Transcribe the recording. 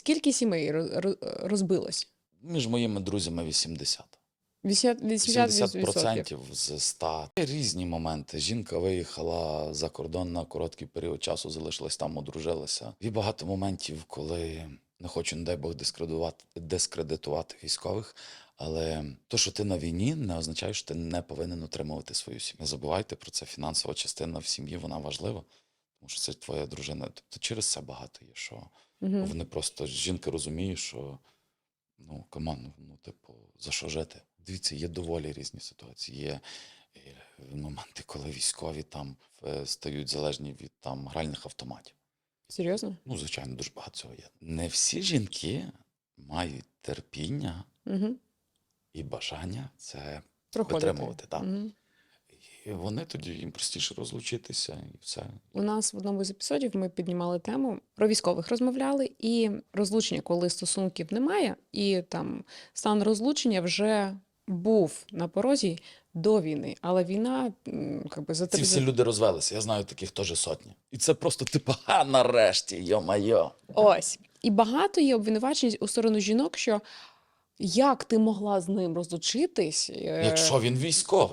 Скільки сімей роз- роз- розбилось? Між моїми друзями 80. 80%? 80% з 100. Різні моменти. Жінка виїхала за кордон на короткий період часу, залишилась там, одружилася. Є багато моментів, коли не хочу, не дай Бог, дискредитувати, дискредитувати військових. Але то, що ти на війні, не означає, що ти не повинен утримувати свою сім'ю. Не забувайте про це. Фінансова частина в сім'ї вона важлива, тому що це твоя дружина. Тобто через це багато є. Що Угу. вони просто жінка розуміє, що ну камон, ну типу, за що жити? Дивіться, є доволі різні ситуації. Є е, моменти, коли військові там е, стають залежні від там гральних автоматів. Серйозно? Ну, звичайно, дуже багато цього є. Не всі жінки мають терпіння Угу. і бажання це Проходити. витримувати. Так. Мгм. І вони тоді їм простіше розлучитися і все. У нас в одному з епізодів ми піднімали тему про військових розмовляли, і розлучення, коли стосунків немає, і там стан розлучення вже був на порозі до війни. Але війна м, как би, Ці всі люди розвелися. Я знаю таких теж сотні. І це просто типу, а нарешті, йо-майо. Ось. І багато є обвинувачень у сторону жінок, що як ти могла з ним розлучитись? е, Якщо він військовий.